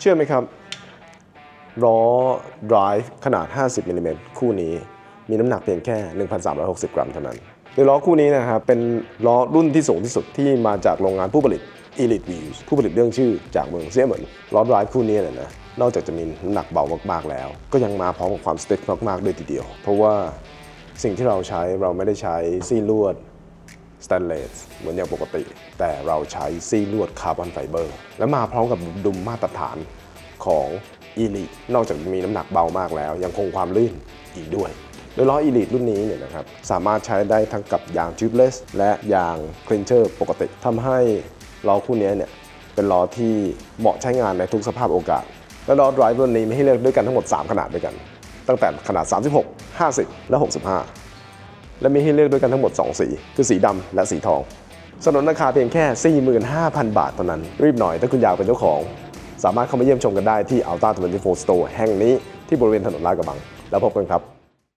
เชื่อไหมครับล้อ drive ขนาด 50มิลลิเมตรคู่นี้มีน้ำหนักเพียงแค่ 1,360 กรัมเท่านั้นโดยล้อคู่นี้นะครับเป็นล้อรุ่นที่สูงที่สุดที่มาจากโรงงานผู้ผลิต Elite Wheels ผู้ผลิตเรื่องชื่อจากเมืองเซียเหมินล้อ drive คู่นี้เนี่ยนะนอกจากจะมีน้ำหนักเบามากๆแล้ว ก็ยังมาพร้อมกับความสเต็กมากๆด้วยทีเดียว เพราะว่าสิ่งที่เราใช้เราไม่ได้ใช้ซี่ลวด สแตนเลสเหมือนอย่างปกติ แต่เราใช้ซี่ลวดคาร์บอนไฟเบอร์ และมาพร้อมกับดุมมาตรฐานของ Elite นอกจากมีน้ำหนักเบามากแล้ว ยังคงความลื่นอีกด้วยโดยล้อ Elite รุ่นนี้เนี่ยนะครับสามารถใช้ได้ทั้งกับยาง tubeless และยาง clincher ปกติทำให้ล้อคู่นี้เนี่ยเป็นล้อที่เหมาะใช้งานในทุกสภาพโอกาส และล้อ drive รุ่นนี้มีให้เลือกด้วยกันทั้งหมด 3 ขนาดด้วยกัน ตั้งแต่ขนาด 36 50 และ 65 และมีให้เลือกด้วยกันทั้งหมด 2 สี คือสีดำและสีทอง สนนราคาเพียงแค่ 45,000 บาทเท่านั้น รีบหน่อยถ้าคุณอยากเป็นเจ้าของ สามารถเข้ามาเยี่ยมชมกันได้ที่ Alta 24 Store แห่งนี้ที่บริเวณถนนลาดกระบัง แล้วพบกันครับ